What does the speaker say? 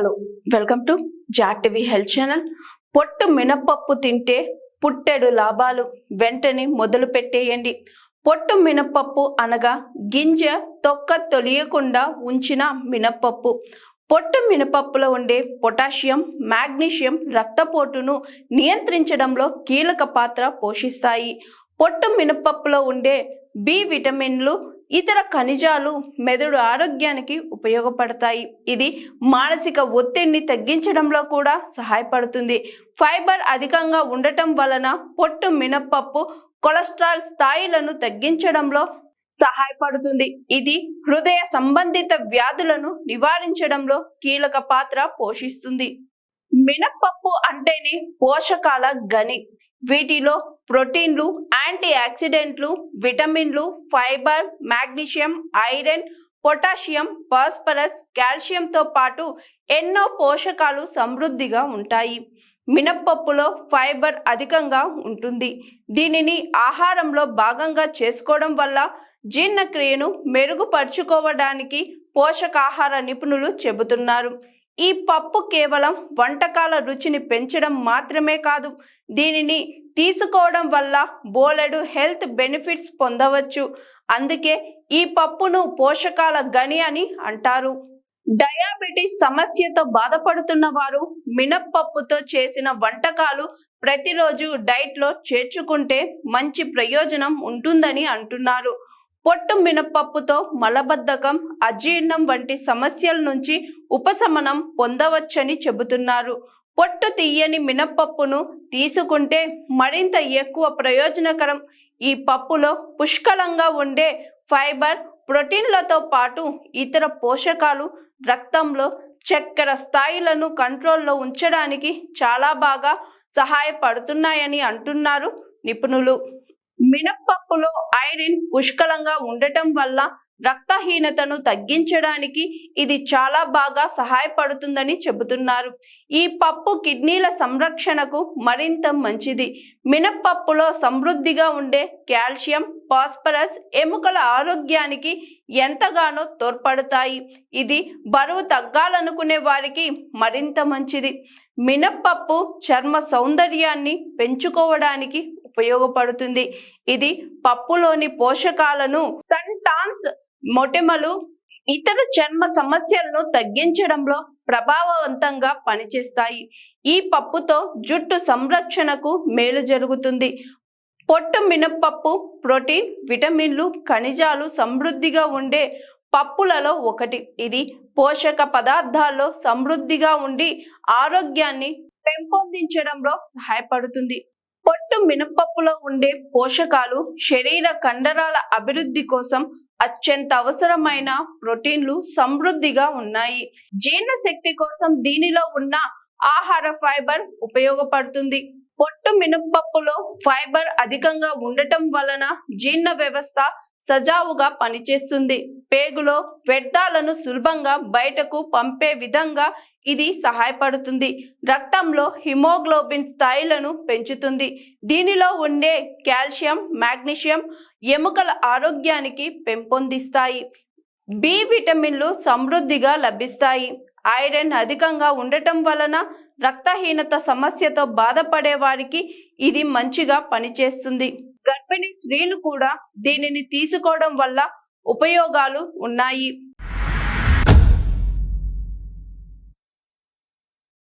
Hello welcome to జాట్ TV health channel. పొట్టు మినపప్పు తింటే పుట్టెడు లాభాలు వెంటనే మొదలు పెట్టేయండి. పొట్టు మినపప్పు అనగా గింజ తొక్క తొలియకుండా ఉంచిన మినపప్పు. పొట్టు మినపప్పులో ఉండే పొటాషియం మాగ్నీషియం రక్తపోటును నియంత్రించడంలో కీలక పాత్ర పోషిస్తాయి. పొట్టు మినపప్పులో ఉండే బి విటమిన్లు ఇతర ఖనిజాలు మెదడు ఆరోగ్యానికి ఉపయోగపడతాయి. ఇది మానసిక ఒత్తిడిని తగ్గించడంలో కూడా సహాయపడుతుంది. ఫైబర్ అధికంగా ఉండటం వలన పొట్టు మినపప్పు కొలెస్ట్రాల్ స్థాయిలను తగ్గించడంలో సహాయపడుతుంది. ఇది హృదయ సంబంధిత వ్యాధులను నివారించడంలో కీలక పాత్ర పోషిస్తుంది. మినప్పప్పు అంటేనే పోషకాల గని వీటిలో ప్రోటీన్లు యాంటీ ఆక్సిడెంట్లు విటమిన్లు fibre magnesium iron potassium phosphorus కాల్షియంతో పాటు ఎన్నో పోషకాలు సమృద్ధిగా ఉంటాయి. మినప్పప్పులో ఫైబర్ అధికంగా ఉంటుంది. దీనిని ఆహారంలో భాగంగా చేసుకోవడం వల్ల జీర్ణక్రియను మెరుగుపరుచుకోవడానికి పోషకాహార నిపుణులు చెబుతున్నారు. ఈ పప్పు కేవలం వంటకాల రుచిని పెంచడం మాత్రమే కాదు దీనిని తీసుకోవడం వల్ల బోలెడు హెల్త్ బెనిఫిట్స్ పొందవచ్చు. అందుకే ఈ పప్పును పోషకాల గని అని అంటారు. డయాబెటీస్ సమస్యతో బాధపడుతున్న వారు మినప్పప్పుతో చేసిన వంటకాలు ప్రతిరోజు డైట్లో చేర్చుకుంటే మంచి ప్రయోజనం ఉంటుందని అంటున్నారు. పొట్టు మినప్పప్పుతో మలబద్ధకం అజీర్ణం వంటి సమస్యల నుంచి ఉపశమనం పొందవచ్చని చెబుతున్నారు. పొట్టు తీయని మినప్పప్పును తీసుకుంటే మరింత ఎక్కువ ప్రయోజనకరం. ఈ పప్పులో పుష్కలంగా ఉండే ఫైబర్ ప్రోటీన్లతో పాటు ఇతర పోషకాలు రక్తంలో చక్కెర స్థాయిలను కంట్రోల్లో ఉంచడానికి చాలా బాగా సహాయపడుతున్నాయని అంటున్నారు నిపుణులు. పప్పులో ఐరన్ పుష్కలంగా ఉండటం వల్ల రక్తహీనతను తగ్గించడానికి ఇది చాలా బాగా సహాయపడుతుందని చెబుతున్నారు. ఈ పప్పు కిడ్నీల సంరక్షణకు మరింత మంచిది. మినప్పప్పులో సమృద్ధిగా ఉండే కాల్షియం ఫాస్ఫరస్ ఎముకల ఆరోగ్యానికి ఎంతగానో తోడ్పడతాయి. ఇది బరువు తగ్గాలనుకునే వారికి మరింత మంచిది. మినప్పప్పు చర్మ సౌందర్యాన్ని పెంచుకోవడానికి ఉపయోగపడుతుంది. ఇది పప్పులోని పోషకాలను సంటాన్స్ మొటిమలు ఇతర చర్మ సమస్యలను తగ్గించడంలో ప్రభావవంతంగా పనిచేస్తాయి. ఈ పప్పుతో జుట్టు సంరక్షణకు మేలు జరుగుతుంది. పొట్టు మినప్పప్పు ప్రోటీన్ విటమిన్లు ఖనిజాలు సమృద్ధిగా ఉండే పప్పులలో ఒకటి. ఇది పోషక పదార్థాల్లో సమృద్ధిగా ఉండి ఆరోగ్యాన్ని పెంపొందించడంలో సహాయపడుతుంది. పొట్టు మినపప్పులో ఉండే పోషకాలు శరీర కండరాల అభివృద్ధి కోసం అత్యంత అవసరమైన ప్రోటీన్లు సమృద్ధిగా ఉన్నాయి. జీర్ణశక్తి కోసం దీనిలో ఉన్న ఆహార ఫైబర్ ఉపయోగపడుతుంది. పొట్టు మినపప్పులో ఫైబర్ అధికంగా ఉండటం వలన జీర్ణ వ్యవస్థ సజావుగా పనిచేస్తుంది. పేగులో వ్యర్థాలను సులభంగా బయటకు పంపే విధంగా ఇది సహాయపడుతుంది. రక్తంలో హిమోగ్లోబిన్ స్థాయిలను పెంచుతుంది. దీనిలో ఉండే కాల్షియం మాగ్నీషియం ఎముకల ఆరోగ్యానికి పెంపొందిస్తాయి. బి విటమిన్లు సమృద్ధిగా లభిస్తాయి. ఐరన్ అధికంగా ఉండటం వలన రక్తహీనత సమస్యతో బాధపడే వారికి ఇది మంచిగా పనిచేస్తుంది. గర్భిణీ స్త్రీలు కూడా దీనిని తీసుకోవడం వల్ల ఉపయోగాలు ఉన్నాయి.